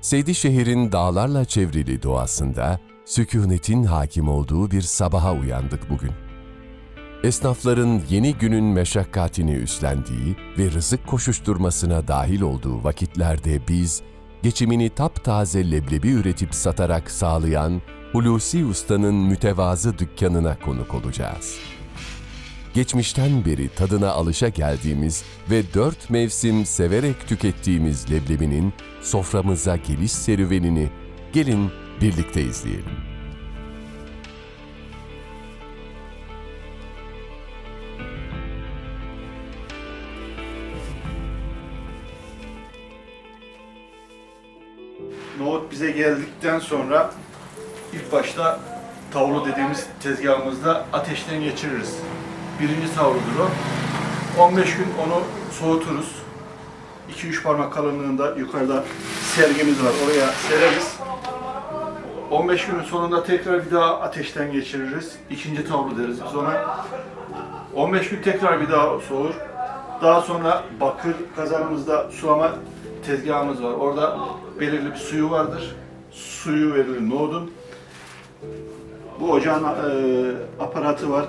Seydişehir'in dağlarla çevrili doğasında sükunetin hakim olduğu bir sabaha uyandık bugün. Esnafların yeni günün meşakkatini üstlendiği ve rızık koşuşturmasına dahil olduğu vakitlerde biz, geçimini taptaze leblebi üretip satarak sağlayan Hulusi Usta'nın mütevazı dükkanına konuk olacağız. Geçmişten beri tadına alışa geldiğimiz ve dört mevsim severek tükettiğimiz leblebinin soframıza geliş serüvenini gelin birlikte izleyelim. Nohut bize geldikten sonra ilk başta tavlu dediğimiz tezgahımızda ateşten geçiririz. Birinci tavludur o. 15 gün onu soğuturuz. 2-3 parmak kalınlığında yukarıda sergimiz var. Oraya sereriz. 15 günün sonunda tekrar bir daha ateşten geçiririz. İkinci tavlu deriz biz ona. 15 gün tekrar bir daha soğur. Daha sonra bakır kazanımızda sulama tezgahımız var. Orada belirli bir suyu vardır. Suyu verilir nohudun. Bu ocağın e, aparatı var.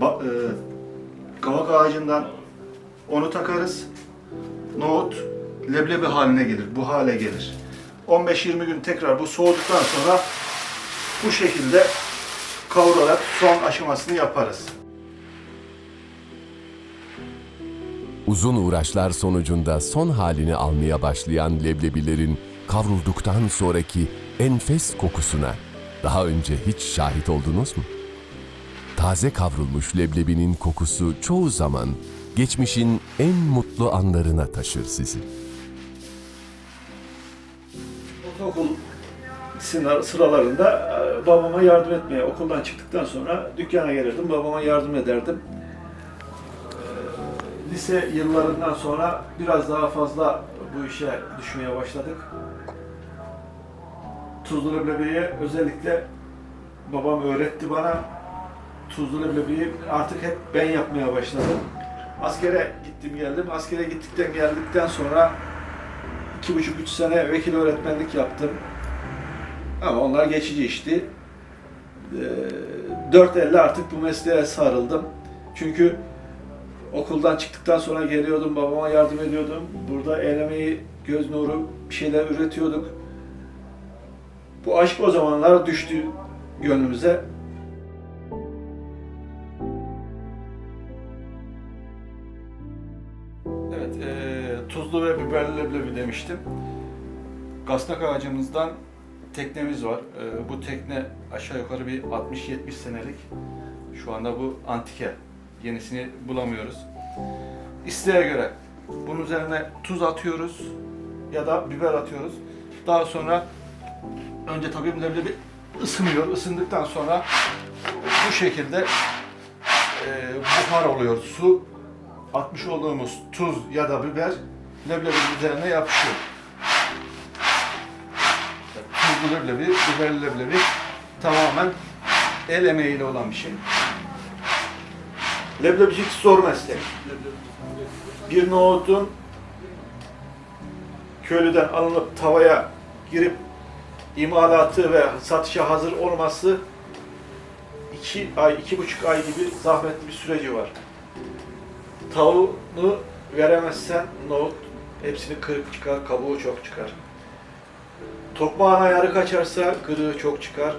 Ba, e, kavak ağacından onu takarız. Nohut leblebi haline gelir. Bu hale gelir. 15-20 gün tekrar bu soğuduktan sonra bu şekilde kavurarak son aşamasını yaparız. Uzun uğraşlar sonucunda son halini almaya başlayan leblebilerin kavrulduktan sonraki enfes kokusuna daha önce hiç şahit oldunuz mu? Taze kavrulmuş leblebinin kokusu çoğu zaman geçmişin en mutlu anlarına taşır sizi. Sıra- sıralarında e, babama yardım etmeye okuldan çıktıktan sonra dükkana gelirdim. Babama yardım ederdim. E, Lise yıllarından sonra biraz daha fazla bu işe düşmeye başladık. Tuzlu leblebiyi özellikle babam öğretti bana. Tuzlu leblebiyi artık hep ben yapmaya başladım. Askere gittim geldim. Askere gittikten geldikten sonra iki buçuk üç sene vekil öğretmenlik yaptım. Ama onlar geçici işti. Ee, Dört elle artık bu mesleğe sarıldım. Çünkü okuldan çıktıktan sonra geliyordum, babama yardım ediyordum. Burada el emeği, göz nuru bir şeyler üretiyorduk. Bu aşk o zamanlar düştü gönlümüze. Tuzlu ve biberli leblebi demiştim. Gasnak ağacımızdan teknemiz var. Eee, bu tekne aşağı yukarı bir 60-70 senelik. Şu anda bu antike. Yenisini bulamıyoruz. İsteğe göre bunun üzerine tuz atıyoruz ya da biber atıyoruz. Daha sonra önce tabii leblebi ısınıyor. Isındıktan sonra bu şekilde eee, buhar oluyor. Su atmış olduğumuz tuz ya da biber leblebinin üzerine yapışıyor. Tuzlu leblebi, biberli leblebi tamamen el emeğiyle olan bir şey. Leblebicilik zor meslek. Bir nohutun köylüden alınıp tavaya girip imalatı ve satışa hazır olması iki ay, iki buçuk ay gibi zahmetli bir süreci var. Tavuğunu veremezsen nohut hepsini kırık çıkar, kabuğu çok çıkar. Tokmağın ayarı kaçarsa kırığı çok çıkar.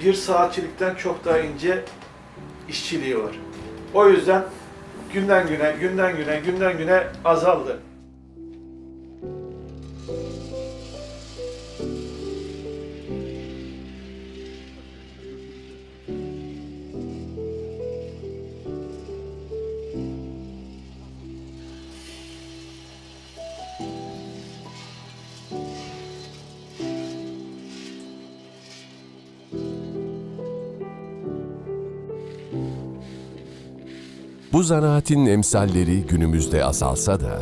Bir saatçilikten çok daha ince işçiliği var. O yüzden günden güne, günden güne, günden güne azaldı. Bu zanaatin emsalleri günümüzde azalsa da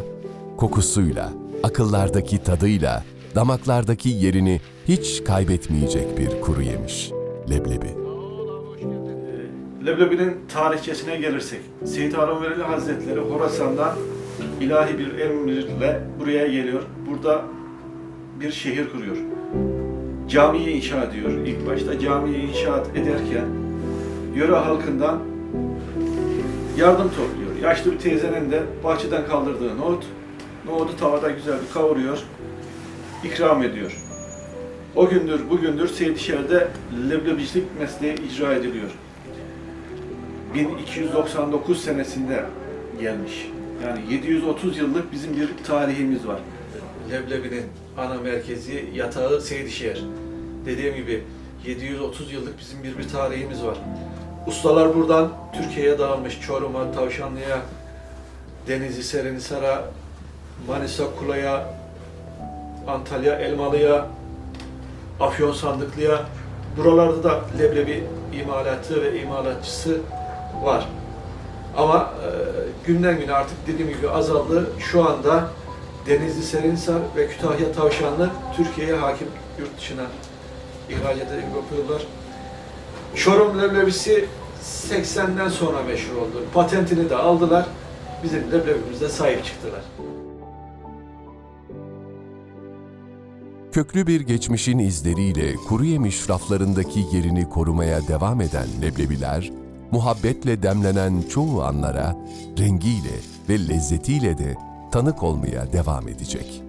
kokusuyla, akıllardaki tadıyla, damaklardaki yerini hiç kaybetmeyecek bir kuru yemiş. Leblebi. Leblebinin tarihçesine gelirsek, Seyit Harun Veli Hazretleri Horasan'dan ilahi bir emirle buraya geliyor. Burada bir şehir kuruyor. Camiyi inşa ediyor ilk başta. Camiyi inşaat ederken yöre halkından yardım topluyor. Yaşlı bir teyzenin de bahçeden kaldırdığı nohut, nohutu tavada güzel bir kavuruyor, ikram ediyor. O gündür, bugündür Seydişehir'de leblebicilik mesleği icra ediliyor. 1299 senesinde gelmiş. Yani 730 yıllık bizim bir tarihimiz var. Leblebinin ana merkezi yatağı Seydişehir. Dediğim gibi 730 yıllık bizim bir bir tarihimiz var. Ustalar buradan Türkiye'ye dağılmış. Çorum'a, Tavşanlı'ya, Denizli, Serinhisar'a, Manisa, Kula'ya, Antalya, Elmalı'ya, Afyon Sandıklı'ya. Buralarda da leblebi imalatı ve imalatçısı var. Ama e, günden güne artık dediğim gibi azaldı. Şu anda Denizli, Serinhisar ve Kütahya Tavşanlı Türkiye'ye hakim yurt dışına ihracat edip yapıyorlar. Çorum leblebisi 80'den sonra meşhur oldu. Patentini de aldılar. Bizim leblebimize sahip çıktılar. Köklü bir geçmişin izleriyle kuru yemiş raflarındaki yerini korumaya devam eden leblebiler, muhabbetle demlenen çoğu anlara rengiyle ve lezzetiyle de tanık olmaya devam edecek.